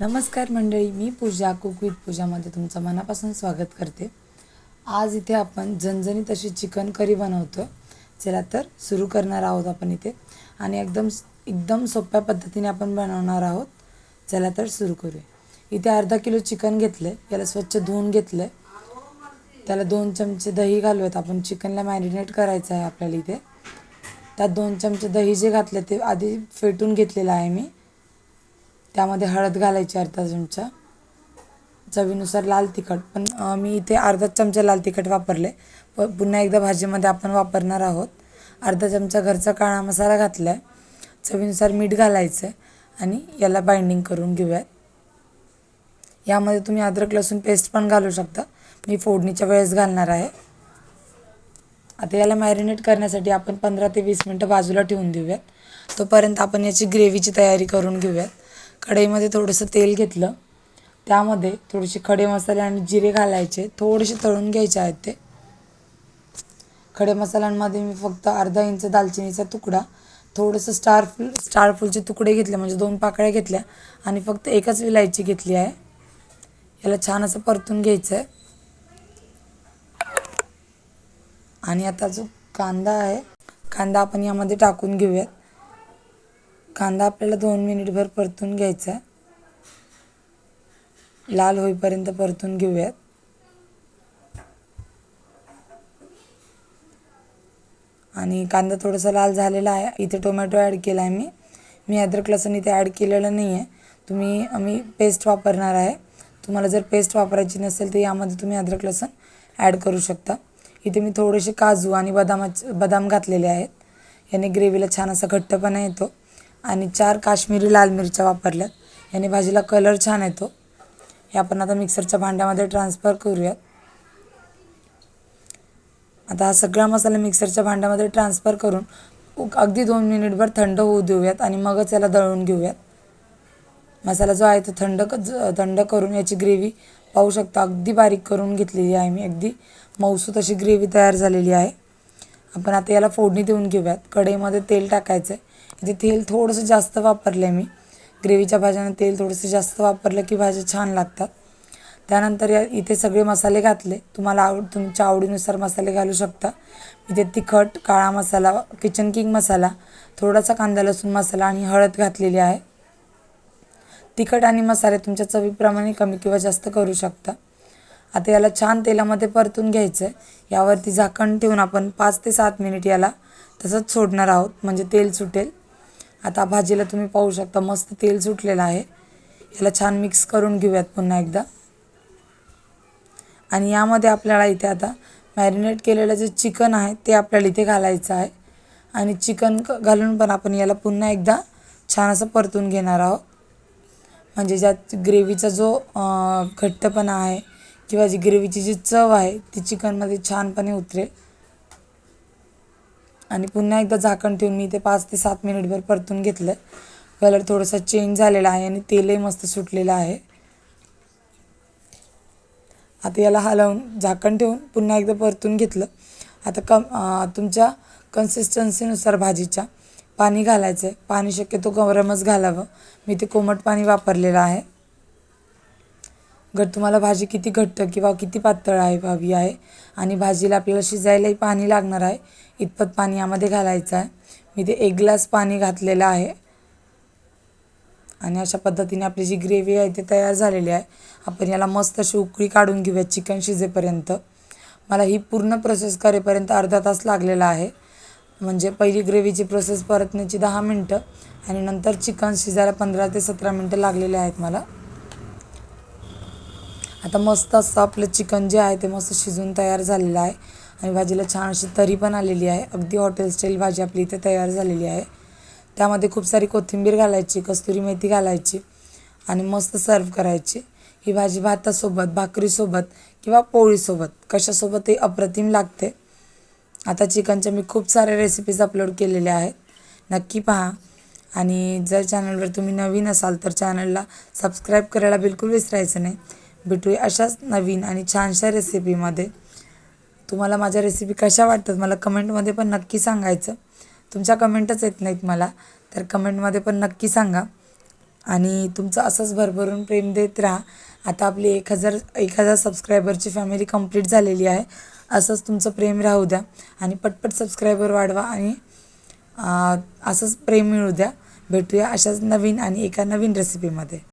नमस्कार मंडळी मी पूजा cook with पूजामध्ये तुमचं मनापासून स्वागत करते. आज इथे आपण झणझणीत अशी चिकन करी बनवतो चला तर सुरू करणार आहोत आपण इथे. आणि एकदम एकदम सोप्या पद्धतीने आपण बनवणार आहोत. चला तर सुरू करूया. इथे अर्धा किलो चिकन घेतलं आहे याला स्वच्छ धुवून घेतलं आहे त्याला दोन चमचे दही घालूयात आपण चिकनला मॅरिनेट करायचं आहे आपल्याला इथे. त्यात दोन चमचे दही जे घातले ते आधी फेटून घेतलेलं आहे मी. त्यामध्ये हळद घालायची अर्धा चमचा चवीनुसार लाल तिखट. पण मी इथे अर्धा चमचा लाल तिखट वापरले. प पुन्हा एकदा भाजीमध्ये आपण वापरणार आहोत. अर्धा चमचा घरचा काळा मसाला घातला आहे चवीनुसार मीठ घालायचं आहे आणि याला बाइंडिंग करून घेऊयात. यामध्ये तुम्ही अद्रक लसूण पेस्ट पण घालू शकता. मी फोडणीच्या वेळेस घालणार आहे. आता याला मॅरिनेट करण्यासाठी आपण पंधरा ते वीस मिनटं बाजूला ठेवून देऊयात. तोपर्यंत आपण याची ग्रेव्हीची तयारी करून घेऊयात. कढईमध्ये थोडंसं तेल घेतलं. त्यामध्ये थोडेसे खडे मसाले आणि जिरे घालायचे. थोडेसे तळून घ्यायचे आहेत ते. खडे मसाल्यांमध्ये मी फक्त अर्धा इंच दालचिनीचा तुकडा थोडंसं स्टार फुल स्टार फुलचे तुकडे घेतले म्हणजे दोन पाकळ्या घेतल्या आणि फक्त एकच विलायची घेतली आहे. याला छान असं परतून घ्यायचं आहे आणि आता जो कांदा आहे कांदा आपण यामध्ये टाकून घेऊयात. कांदा आपल्याला दोन मिनिटभर परतून घ्यायचा आहे. लाल होईपर्यंत परतून घेऊयात. आणि कांदा थोडासा लाल झालेला आहे. इथे टोमॅटो ॲड केला आहे मी. मी अद्रक लसूण इथे ॲड केलेलं नाही आहे तुम्ही मी पेस्ट वापरणार आहे. तुम्हाला जर पेस्ट वापरायची नसेल तर यामध्ये तुम्ही अद्रक लसूण ॲड करू शकता. इथे मी थोडेसे काजू आणि बदामाच बदाम घातलेले आहेत. याने ग्रेव्हीला छान असा घट्टपणा येतो. आणि चार काश्मीरी लाल मिरच्या वापरल्यात. याने भाजीला कलर छान येतो. हे आपण आता मिक्सरच्या भांड्यामध्ये ट्रान्सफर करूयात. आता हा सगळा मसाला मिक्सरच्या भांड्यामध्ये ट्रान्सफर करून अगदी दोन मिनिटभर थंड होऊ देऊयात आणि मगच याला दळून घेऊयात. मसाला जो आहे तो थंड थंड करून याची ग्रेव्ही पाहू शकता. अगदी बारीक करून घेतलेली आहे मी. अगदी मऊसूत अशी ग्रेव्ही तयार झालेली आहे. आपण आता याला फोडणी देऊन घेऊयात. कढईमध्ये तेल टाकायचं आहे इथे तेल थोडंसं जास्त वापरलं आहे मी. ग्रेव्हीच्या भाज्यांना तेल थोडंसं जास्त वापरलं की भाज्या छान लागतात. त्यानंतर या इथे सगळे मसाले घातले. तुम्हाला आवड तुमच्या आवडीनुसार मसाले घालू शकता. इथे तिखट काळा मसाला किचन किंग मसाला थोडासा कांदा लसूण मसाला आणि हळद घातलेली आहे. तिखट आणि मसाले तुमच्या चवीप्रमाणे कमी किंवा जास्त करू शकता. आता याला छान तेलामध्ये परतून घ्यायचं आहे यावरती झाकण ठेवून आपण पाच ते सात मिनिट याला तसंच सोडणार आहोत म्हणजे तेल सुटेल. आता भाजीला तुम्ही पाहू शकता मस्त तेल सुटलेलं आहे. याला छान मिक्स करून घेऊयात पुन्हा एकदा. आणि यामध्ये आपल्याला इथे आता मॅरिनेट केलेलं जे चिकन आहे ते आपल्याला इथे घालायचं आहे. आणि चिकन क- घालून पण आपण याला पुन्हा एकदा छान असं परतून घेणार आहोत. म्हणजे ज्यात ग्रेव्हीचा जो घट्टपणा आहे किंवा जी ग्रेव्हीची जी चव आहे ती चिकनमध्ये छानपणे उतरेल. आणि पुन्हा एकदा झाकण ठेवून मी ते पाच ते सात मिनिटभर परतून घेतलं. कलर थोडासा चेंज झालेला आहे आणि तेलही मस्त सुटलेलं आहे. आता याला हलवून झाकण ठेवून पुन्हा एकदा परतून घेतलं. आता कम तुमच्या कन्सिस्टन्सीनुसार भाजीच्या पाणी घालायचं आहे पाणी शक्यतो गरमच घालावं. मी ते कोमट पाणी वापरलेलं आहे. घट तुम्हाला भाजी किती घट्ट किंवा किती पातळ आहे हवी आहे? आणि भाजीला आपल्याला शिजायलाही पाणी लागणार आहे. इतपत पाणी यामध्ये घालायचं आहे. मी ते एक ग्लास पाणी घातलेलं आहे. आणि अशा पद्धतीने आपली जी ग्रेव्ही आहे ती तयार झालेली आहे. आपण याला मस्त अशी उकळी काढून घेऊया चिकन शिजेपर्यंत. मला ही पूर्ण प्रोसेस करेपर्यंत अर्धा तास लागलेला आहे. म्हणजे पहिली ग्रेव्हीची प्रोसेस परतण्याची दहा मिनटं आणि नंतर चिकन शिजायला पंधरा ते सतरा मिनटं लागलेले आहेत मला. आता मस्त असं आपलं चिकन जे आहे ते मस्त शिजून तयार झालेलं आहे. आणि भाजीला छान अशी तरी पण आलेली आहे. अगदी हॉटेल स्टाईल भाजी आपली इथे तयार झालेली आहे. त्यामध्ये खूप सारी कोथिंबीर घालायची कस्तुरी मेथी घालायची आणि मस्त सर्व करायची. ही भाजी भातासोबत भाकरीसोबत किंवा पोळीसोबत कशासोबतही अप्रतिम लागते. आता चिकनच्या मी खूप साऱ्या रेसिपीज अपलोड केलेल्या आहेत. नक्की पहा. आणि जर चॅनलवर तुम्ही नवीन असाल तर चॅनलला सबस्क्राईब करायला बिलकुल विसरायचं नाही. भेटूया अशाच नवीन आणि छानशा रेसिपीमध्ये तुम्हाला माझ्या रेसिपी कशा वाटतात मला कमेंटमध्ये पण नक्की सांगायचं. तुमच्या कमेंटच येत नाहीत मला तर कमेंटमध्ये पण नक्की सांगा. आणि तुमचं असंच भरभरून प्रेम देत राहा. आता आपली एक हजार एक हजार सबस्क्रायबरची फॅमिली कंप्लीट झालेली आहे. असंच तुमचं प्रेम राहू द्या. आणि पटपट सबस्क्रायबर वाढवा आणि असंच प्रेम मिळू द्या. भेटूया अशाच नवीन आणि एका नवीन रेसिपीमध्ये